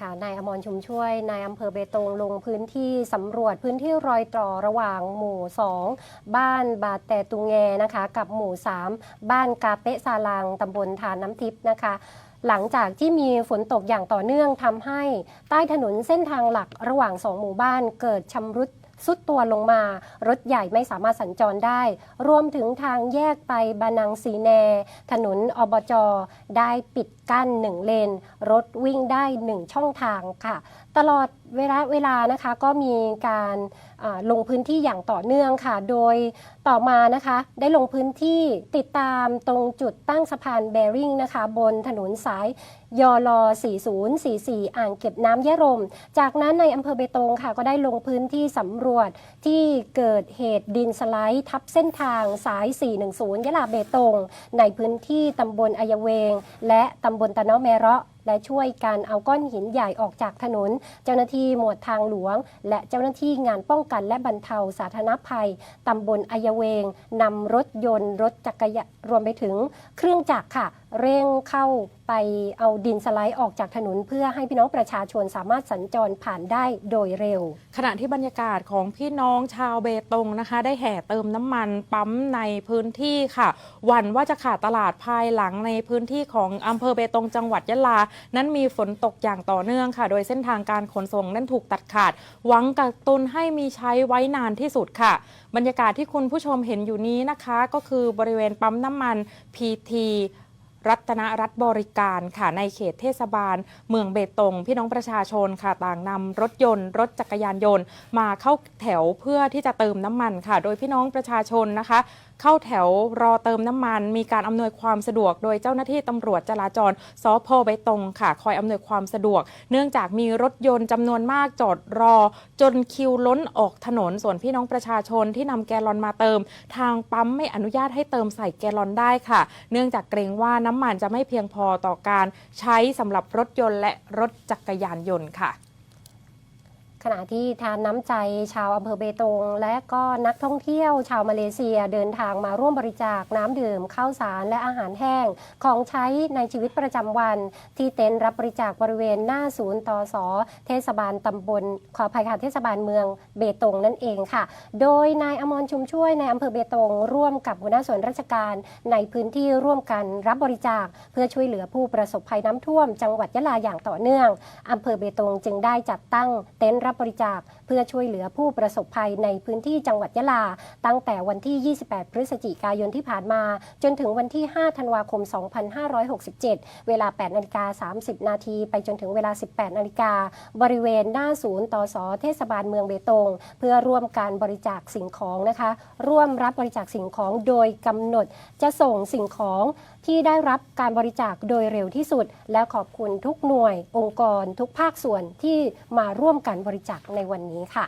ค่ะนายอมรชุมช่วยนายอำเภอเบตงลงพื้นที่สำรวจพื้นที่รอยต่อระหว่างหมู่ 2 บ้านบาดแต่ตุงแงนะคะ กับหมู่ 3 บ้านกาเปะซาลังตำบลทานน้ำทิพย์นะคะหลังจากที่มีฝนตกอย่างต่อเนื่องทำให้ใต้ถนนเส้นทางหลักระหว่างสองหมู่บ้านเกิดชำรุด สุดตัวลงมา รถใหญ่ไม่สามารถสัญจรได้ รวมถึงทางแยกไปบานังสีแน ถนนอบจ ได้ปิดกั้นหนึ่งเลน รถวิ่งได้หนึ่งช่องทางค่ะ ตลอดเวลาเวลานะคะก็มีการลงพื้นที่อย่างต่อเนื่องค่ะ โดยต่อมานะคะ ได้ลงพื้นที่ติดตามตรงจุดตั้งสะพานแบริ่งนะคะ บนถนนสายยอล4044 อ่างเก็บน้ำยะรม จากนั้นในอำเภอเบตงค่ะ ก็ได้ลงพื้นที่สำรวจที่เกิดเหตุดินสไลด์ทับเส้นทางสาย 410 ยะลาเบตง ในพื้นที่ตำบลอายเวง และตำบลตะเนาะแมระและช่วยการเอาก้อนหินใหญ่ออกจากถนน เจ้าหน้าที่หมวดทางหลวง และเจ้าหน้าที่งานป้องกันและบรรเทาสาธารณภัยตำบลอายเวงนำรถยนต์รถจักรยานรวมไปถึงเครื่องจักรค่ะเร่งเข้าไปเอาดินสไลด์ออกจากถนน เพื่อให้พี่น้องประชาชนสามารถสัญจรผ่านได้โดยเร็ว ขณะที่บรรยากาศของพี่น้องชาวเบตงนะคะ ได้แห่เติมน้ำมันปั๊มในพื้นที่ค่ะหวั่นว่าจะขาดตลาดภายหลังในพื้นที่ของอำเภอเบตงจังหวัดยะลา นั้นมีฝนตกอย่างต่อเนื่องค่ะ โดยเส้นทางการขนส่งนั้นถูกตัดขาด หวังกักตุนให้มีใช้ไว้นานที่สุดค่ะ บรรยากาศที่คุณผู้ชมเห็นอยู่นี้นะคะ ก็คือบริเวณปั๊มน้ำมันพีที รัตนรัฐบริการค่ะในเขตเทศบาล เมืองเบตง พี่น้องประชาชนค่ะต่างนำรถยนต์ รถจักรยานยนต์ มาเข้าแถวเพื่อที่จะเติมน้ำมันค่ะ โดยพี่น้องประชาชนนะคะ เข้าแถวรอเติมน้ำมัน มีการอำนวยความสะดวก โดยเจ้าหน้าที่ตำรวจจราจรสพเบตงค่ะ คอยอำนวยความสะดวก เนื่องจากมีรถยนต์จำนวนมากจอดรอ จนคิวล้นออกถนนส่วนพี่น้องประชาชนที่นำแกลลอนมาเติม ทางปั๊มไม่อนุญาตให้เติมใส่แกลลอนได้ค่ะ เนื่องจากเกรงว่าน้ำมันจะไม่เพียงพอต่อการใช้สำหรับรถยนต์และรถจักรยานยนต์ค่ะ ขณะที่ทานน้ำใจชาวอำเภอเบตง และก็นักท่องเที่ยวชาวมาเลเซียเดินทางมาร่วมบริจาคน้ำดื่มข้าวสารและอาหารแห้ง ของใช้ในชีวิตประจำวัน ที่เต็นท์รับบริจาคบริเวณหน้าศูนย์ตสเทศบาลตำบล ขออภัยค่ะเทศบาลเมืองเบตงนั่นเองค่ะ โดยนายอมรชุมช่วยในอำเภอเบตง ร่วมกับหัวหน้าส่วนราชการ ในพื้นที่ร่วมกันรับบริจาค เพื่อช่วยเหลือผู้ประสบภัยน้ำท่วม จังหวัดยะลาอย่างต่อเนื่องอำเภอเบตงจึงได้จัดตั้งเต็นท์รับบริจาค เพื่อช่วยเหลือผู้ประสบภัยในพื้นที่จังหวัดยะลา ตั้งแต่วันที่ 28 พฤศจิกายนที่ผ่านมา จนถึงวันที่ 5 ธันวาคม 2567 เวลา 8นาฬิกา 30 นาที ไปจนถึงเวลา 18นาฬิกา บริเวณหน้าศูนย์ตสเทศบาลเมืองเบตง เพื่อร่วมการบริจาคสิ่งของนะคะ ร่วมรับบริจาคสิ่งของโดยกำหนดจะส่งสิ่งของที่ได้รับการบริจาคโดยเร็วที่สุด และขอบคุณทุกหน่วย องค์กร ทุกภาคส่วนที่มาร่วมกันบริริจาคในวันนี้ค่ะ